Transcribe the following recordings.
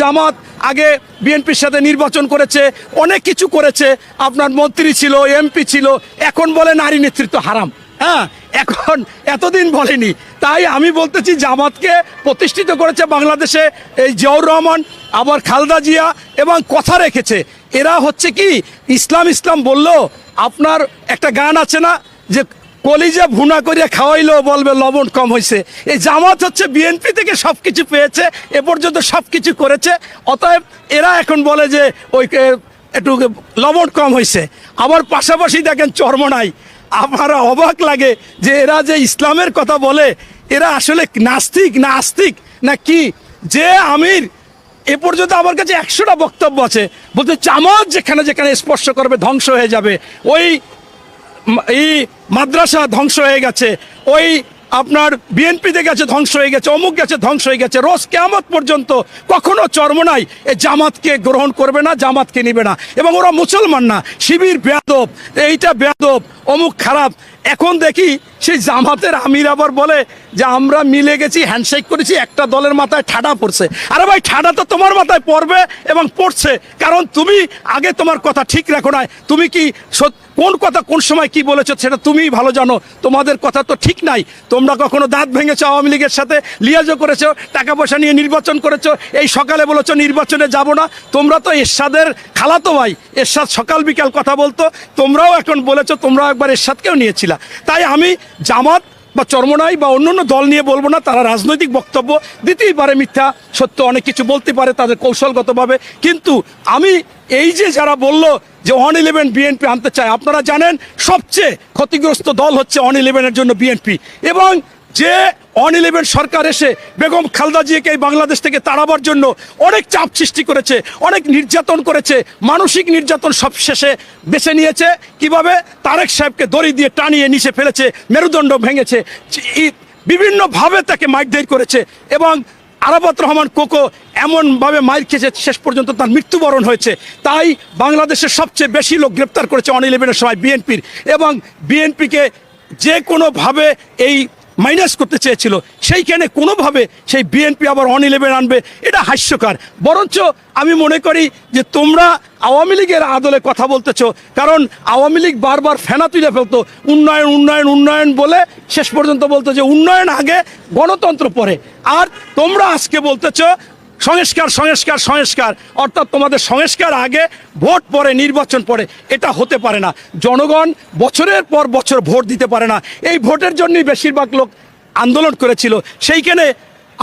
জামাত আগে বিএনপির সাথে নির্বাচন করেছে, অনেক কিছু করেছে। আপনার মন্ত্রী ছিল, এমপি ছিল, এখন বলে নারী নেতৃত্ব হারাম। হ্যাঁ এখন এতদিন বলেনি। তাই আমি বলতেছি, জামাতকে প্রতিষ্ঠিত করেছে বাংলাদেশে এই জিয়াউর রহমান, আবার খালদা জিয়া এবং কথা রেখেছে। এরা হচ্ছে কি, ইসলাম ইসলাম বলল, আপনার একটা গান আছে না, যে কলিজা ভুনা করিয়া খাওয়াইলেও বলবে লবণ কম হয়েছে এই জামাত হচ্ছে বিএনপি থেকে সব কিছু পেয়েছে, এ পর্যন্ত সব কিছু করেছে। অতএব এরা এখন বলে যে ওই একটু লবণ কম হয়েছে আবার পাশাপাশি দেখেন চর্মনাই আমার অবাক লাগে যে এরা যে ইসলামের কথা বলে, এরা আসলে নাস্তিক না আস্তিক না কি? যে আমির, এ পর্যন্ত আমার কাছে একশোটা বক্তব্য আছে। বলতে জামাত যেখানে যেখানে স্পর্শ করবে ধ্বংস হয়ে যাবে। ওই এই মাদ্রাসা ধ্বংস হয়ে গেছে। ওই আপনার বিএনপিতে গেছে ধ্বংস হয়ে গেছে, অমুক গেছে ধ্বংস হয়ে গেছে। রোজ কেমত পর্যন্ত কখনো চর্মনাই এই জামাতকে গ্রহণ করবে না, জামাতকে নিবে না। এবং ওরা মুসলমান না, শিবির বেয়াদব, এইটা বেয়াদব, অমুক খারাপ। এখন দেখি সেই জামাতের আমির আবার বলে যে, আমরা মিলে গেছি হ্যান্ডশেক করেছি, একটা দলের মাথায় ঠাডা পড়ছে। আরে ভাই, ঠাডা তো তোমার মাথায় পড়বে এবং পড়ছে। কারণ তুমি আগে তোমার কথা ঠিক রাখো না তুমি কি সত- কোন কথা কোন সময় কি বলেছ সেটা তুমিই ভালো জানো। তোমাদের কথা তো ঠিক নাই। তোমরা কখনো দাঁত ভেঙেছো, আওয়ামী লীগের সাথে লিয়াজও করেছ, টাকা পয়সা নিয়ে নির্বাচন করেছ, এই সকালে বলেছ নির্বাচনে যাব না। তোমরা তো এরশাদের খালাতো ভাই। এরশাদ সকাল বিকাল কথা বলতো। তোমরাও এখন বলেছ, তোমরাও একবার এরশাদকেও নিয়েছিলা। তাই আমি জামাত বা চর্মনাই বা অন্য দল নিয়ে বলব না, তারা রাজনৈতিক বক্তব্য দিতেই পারে মিথ্যা, সত্য, অনেক কিছু বলতে পারে তাদের কৌশলগতভাবে। কিন্তু আমি এই যে যারা বলল যে ওয়ান ইলেভেন বিএনপি আনতে চায়, আপনারা জানেন সবচেয়ে ক্ষতিগ্রস্ত দল হচ্ছে ওয়ান ইলেভেনের জন্য বিএনপি। এবং যে অন ইলেভেন সরকার এসে বেগম খালদা জিয়াকে এই বাংলাদেশ থেকে তাড়াবার জন্য অনেক চাপ সৃষ্টি করেছে, অনেক নির্যাতন করেছে, মানসিক নির্যাতন সব শেষে বেছে নিয়েছে। কীভাবে? তারেক সাহেবকে দড়ি দিয়ে টানিয়ে নিচে ফেলেছে, মেরুদণ্ড ভেঙেছে বিভিন্নভাবে তাকে মাইক মাইকদের করেছে এবং আরাফাত রহমান কোকো এমনভাবে মাইর খেয়েছে, শেষ পর্যন্ত তার মৃত্যুবরণ হয়েছে। তাই বাংলাদেশের সবচেয়ে বেশি লোক গ্রেপ্তার করেছে অন ইলেভেনের সময় বিএনপির এবং বিএনপিকে যে কোনোভাবে এই মাইনাস করতে চেয়েছিল, সেইখানে কোনোভাবে সেই বিএনপি আবার অন ইলেভেন আনবে, এটা হাস্যকর। বরঞ্চ আমি মনে করি যে তোমরা আওয়ামী লীগের আদলে কথা বলতেছ, কারণ আওয়ামী লীগ বারবার ফেনা তুলে ফেলতো, উন্নয়ন উন্নয়ন উন্নয়ন বলে শেষ পর্যন্ত বলতো যে উন্নয়ন আগে গণতন্ত্র পরে। আর তোমরা আজকে বলতেছো সংস্কার সংস্কার সংস্কার। অর্থাৎ তোমাদের সংস্কার আগে, ভোট পরে, নির্বাচন পরে। এটা হতে পারে না। জনগণ বছরের পর বছর ভোট দিতে পারে না। এই ভোটের জন্যই বেশিরভাগ লোক আন্দোলন করেছিল। সেইখানে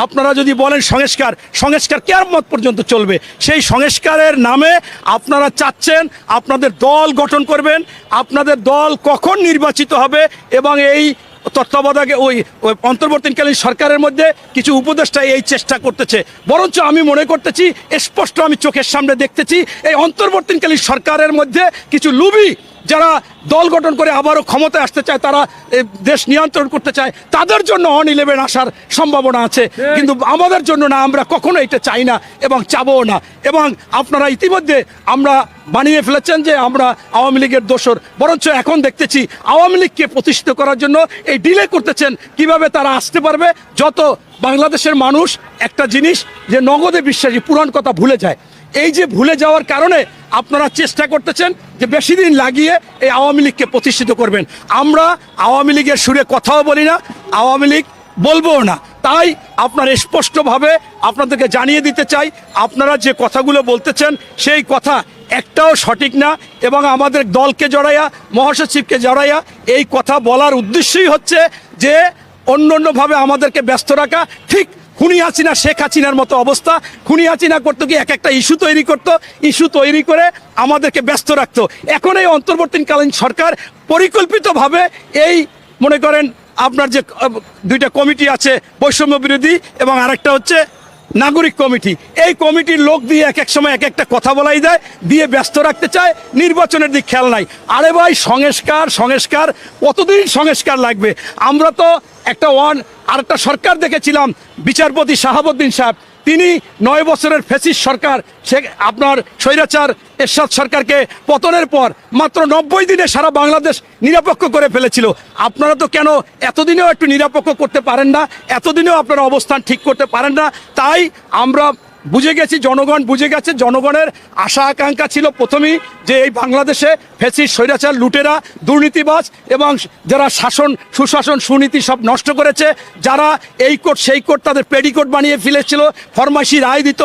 আপনারা যদি বলেন সংস্কার সংস্কার কেয়ারমত পর্যন্ত চলবে? সেই সংস্কারের নামে আপনারা চাচ্ছেন আপনাদের দল গঠন করবেন, আপনাদের দল কখন নির্বাচিত হবে এবং এই তত্ত্বাবধায়ক ওই অন্তর্বর্তীকালীন সরকারের মধ্যে কিছু উপদেষ্টা এই চেষ্টা করতেছে। বরঞ্চ আমি মনে করতেছি, স্পষ্ট আমি চোখের সামনে দেখতেছি, এই অন্তর্বর্তীকালীন সরকারের মধ্যে কিছু লুবি যারা দল গঠন করে আবারও ক্ষমতায় আসতে চায় তারা দেশ নিয়ন্ত্রণ করতে চায় তাদের জন্য অন ইলেভেন আসার সম্ভাবনা আছে। কিন্তু আমাদের জন্য না আমরা কখনো এটা চাই না এবং চাবও না। এবং আপনারা ইতিমধ্যে আমরা বানিয়ে ফেলেছেন যে আমরা আওয়ামী লীগের দোসর বরঞ্চ এখন দেখতেছি আওয়ামী লীগকে প্রতিষ্ঠিত করার জন্য এই ডিলে করতেছেন কীভাবে তারা আসতে পারবে। যত বাংলাদেশের মানুষ একটা জিনিস যে নগদে বিশ্বাসী পুরাণ কথা ভুলে যায়। এই যে ভুলে যাওয়ার কারণে আপনারা চেষ্টা করতেছেন যে বেশি দিন লাগিয়ে এই আওয়ামী লীগকে প্রতিষ্ঠিত করবেন। আমরা আওয়ামী লীগের সুরে কথাও বলি না, আওয়ামী লীগ বলব না। তাই আপনার স্পষ্টভাবে আপনাদেরকে জানিয়ে দিতে চাই, আপনারা যে কথাগুলো বলতেছেন সেই কথা একটাও সঠিক না এবং আমাদের দলকে জড়াইয়া, মহাসচিবকে জড়াইয়া এই কথা বলার উদ্দেশ্যই হচ্ছে যে অন্য অন্যভাবে আমাদেরকে ব্যস্ত রাখা, ঠিক খুনি হাসিনা, শেখ হাসিনার মতো অবস্থা। খুনি হাসিনা করতো কি এক একটা ইস্যু তৈরি করতো, ইস্যু তৈরি করে আমাদেরকে ব্যস্ত রাখতো। এখন এই অন্তর্বর্তীকালীন সরকার পরিকল্পিতভাবে এই, মনে করেন, আপনার যে দুইটা কমিটি আছে, বৈষম্য বিরোধী এবং আরেকটা হচ্ছে নাগরিক কমিটি। এই কমিটির লোক দিয়ে এক এক সময় এক একটা কথা বলাই দেয় দিয়ে ব্যস্ত রাখতে চায়, নির্বাচনের দিক খেয়াল নাই। আরে ভাই, সংস্কার সংস্কার, কতদিন সংস্কার লাগবে? আমরা তো একটা ওয়ান আর একটা সরকার দেখেছিলাম, বিচারপতি শাহাবুদ্দিন সাহেব। তিনি নয় বছরের ফেসিস সরকার, সে আপনার স্বৈরাচার এরশাদ সরকারকে পতনের পর মাত্র নব্বই দিনে সারা বাংলাদেশ নিরাপক্ষ করে ফেলেছিল। আপনারা তো কেন এতদিনেও একটু নিরাপক্ষ করতে পারেন না? এতদিনেও আপনারা অবস্থান ঠিক করতে পারেন না? তাই আমরা বুঝে গেছি, জনগণ বুঝে গেছে, জনগণের আশা, আকাঙ্ক্ষা ছিল প্রথমেই যে এই বাংলাদেশে ফেসিস, স্বৈরাচার, লুটেরা, দুর্নীতিবাজ এবং যারা শাসন, সুশাসন, সুনীতি সব নষ্ট করেছে, যারা এই কোর্ট, সেই কোর্ট তাদের পেডিকোট বানিয়ে ফেলেছিল, ফরমাইশি রায় দিত